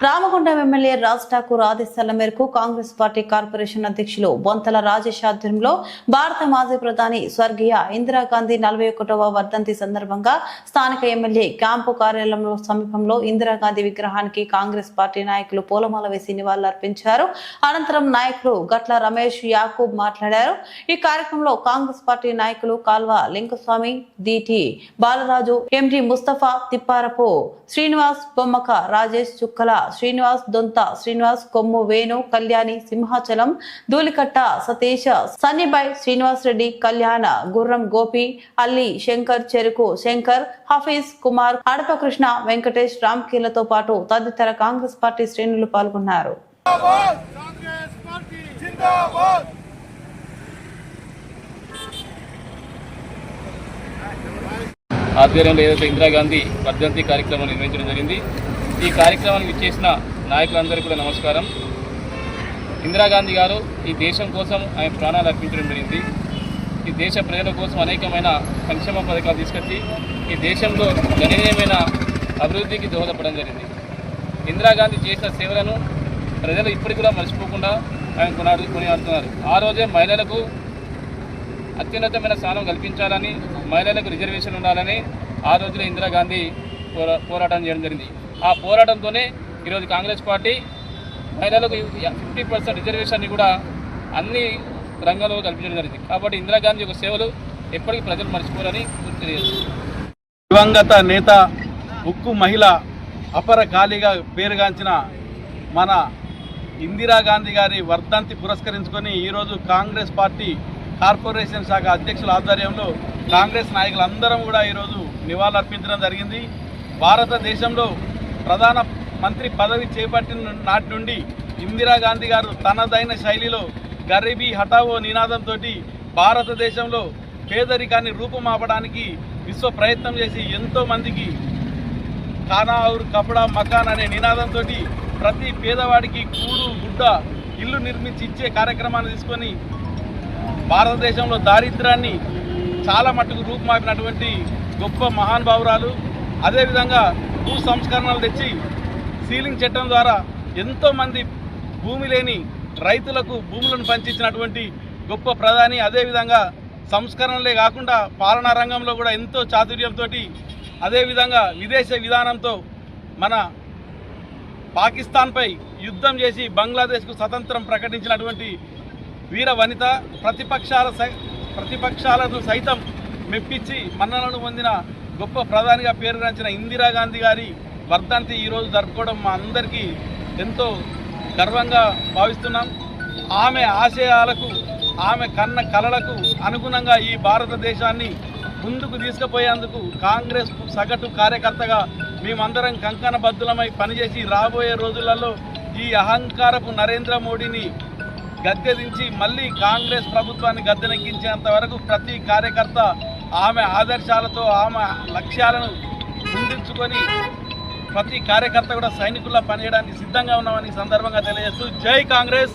Ramagundam MLA Raj Thakur ఆదేశాల మేరకు Congress party corporation అధ్యక్షులు బొంతల రాజేష్ ఆధ్వర్యంలో భారత మాజీ ప్రధాని స్వర్గీయ ఇందిరాగాంధీ నలభై ఒకటవ వర్ధంతి సందర్భంగా స్థానిక ఎమ్మెల్యే క్యాంపు కార్యాలయంలో సమీపంలో ఇందిరాగాంధీ విగ్రహానికి కాంగ్రెస్ పార్టీ నాయకులు పూలమాల వేసి నివాళులర్పించారు. అనంతరం నాయకులు గట్ల రమేష్ యాకూబ్ మాట్లాడారు. ఈ కార్యక్రమంలో కాంగ్రెస్ పార్టీ నాయకులు కాల్వ లింగస్వామి డిటి బాలరాజు ఎండి ముస్తఫా తిప్పారపు శ్రీనివాస్ బొమ్మక రాజేష్ చుక్కల శ్రీనివాస్ దొంత శ్రీనివాస్ కొమ్ము వేణు కళ్యాణి సింహాచలం ధూలికట్ట సతీష సన్నిబాయ్ శ్రీనివాస్ రెడ్డి కళ్యాణ గుర్రం గోపి అల్లి శంకర్ చెరుకు శంకర్ హఫీజ్ కుమార్ అడప కృష్ణ వెంకటేష్ రామ్కీలతో పాటు తదితర కాంగ్రెస్ పార్టీ శ్రేణులు పాల్గొన్నారు. ఆధ్వర్యంలో ఏదైతే ఇందిరాగాంధీ వర్ధంతి కార్యక్రమం నిర్వహించడం జరిగింది ఈ కార్యక్రమానికి ఇచ్చేసిన నాయకులందరికీ కూడా నమస్కారం. ఇందిరాగాంధీ గారు ఈ దేశం కోసం ఆయన ప్రాణాలు అర్పించడం జరిగింది. ఈ దేశ ప్రజల కోసం అనేకమైన సంక్షేమ పథకాలు తీసుకొచ్చి ఈ దేశంలో గణనీయమైన అభివృద్ధికి దోహదపడడం జరిగింది. ఇందిరాగాంధీ చేసిన సేవలను ప్రజలు ఇప్పటికి కూడా మర్చిపోకుండా ఆయన కొనాడు కొనియాడుతున్నారు. ఆ రోజే మహిళలకు అత్యున్నతమైన స్థానం కల్పించాలని మహిళలకు రిజర్వేషన్ ఉండాలని ఆ రోజున ఇందిరాగాంధీ పోరా పోరాటం చేయడం జరిగింది. ఆ పోరాటంతోనే ఈరోజు కాంగ్రెస్ పార్టీ మహిళలకు ఫిఫ్టీ పర్సెంట్ రిజర్వేషన్ని కూడా అన్ని రంగంలో కల్పించడం జరిగింది. కాబట్టి ఇందిరాగాంధీ యొక్క సేవలు ఎప్పటికీ ప్రజలు మర్చిపోరని దివంగత నేత ఉక్కు మహిళ అపర ఖాళీగా పేరుగాంచిన మన ఇందిరాగాంధీ గారి వర్ధంతి పురస్కరించుకొని ఈరోజు కాంగ్రెస్ పార్టీ కార్పొరేషన్ శాఖ అధ్యక్షుల ఆధ్వర్యంలో కాంగ్రెస్ నాయకులందరం కూడా ఈరోజు నివాళులర్పించడం జరిగింది. భారతదేశంలో ప్రధాన మంత్రి పదవి చేపట్టిన నాటి నుండి ఇందిరాగాంధీ గారు తనదైన శైలిలో గరీబీ హఠావో నినాదంతో భారతదేశంలో పేదరికాన్ని రూపుమాపడానికి విశ్వ ప్రయత్నం చేసి ఎంతో మందికి ఖానా ఔర్ కపడా మకాన్ అనే నినాదంతో ప్రతి పేదవాడికి కూడు గుడ్డ ఇల్లు నిర్మించి ఇచ్చే కార్యక్రమాన్ని తీసుకొని భారతదేశంలో దారిద్రాన్ని చాలా మట్టుకు రూపుమాపినటువంటి గొప్ప మహానుభావురాలు అదేవిధంగా భూ సంస్కరణలు తెచ్చి సీలింగ్ చట్టం ద్వారా ఎంతోమంది భూమి లేని రైతులకు భూములను పంచించినటువంటి గొప్ప ప్రధాని అదేవిధంగా సంస్కరణలే కాకుండా పాలనా రంగంలో కూడా ఎంతో చాతుర్యంతో అదేవిధంగా విదేశ విధానంతో మన పాకిస్తాన్పై యుద్ధం చేసి బంగ్లాదేశ్కు స్వతంత్రం ప్రకటించినటువంటి వీర వనిత ప్రతిపక్షాల సై- ప్రతిపక్షాలను సైతం మెప్పించి మన్ననలు పొందిన గొప్ప ప్రధానిగా పేరుగాంచిన ఇందిరాగాంధీ గారి వర్ధంతి ఈరోజు జరుపుకోవడం మా అందరికీ ఎంతో గర్వంగా భావిస్తున్నాం. ఆమె ఆశయాలకు ఆమె కన్న కలలకు అనుగుణంగా ఈ భారతదేశాన్ని ముందుకు తీసుకుపోయేందుకు కాంగ్రెస్ సగటు కార్యకర్తగా మేమందరం కంకణబద్ధులమై పనిచేసి రాబోయే రోజులలో ఈ అహంకారపు నరేంద్ర మోడీని గద్దెదించి మళ్ళీ కాంగ్రెస్ ప్రభుత్వాన్ని గద్దెనెక్కించేంత వరకు ప్రతి కార్యకర్త ఆమె ఆదర్శాలతో ఆమె లక్ష్యాలను ముందుంచుకొని ప్రతి కార్యకర్త కూడా సైనికుల్లా పనిచేయడానికి సిద్ధంగా ఉన్నామని సందర్భంగా తెలియజేస్తూ జై కాంగ్రెస్.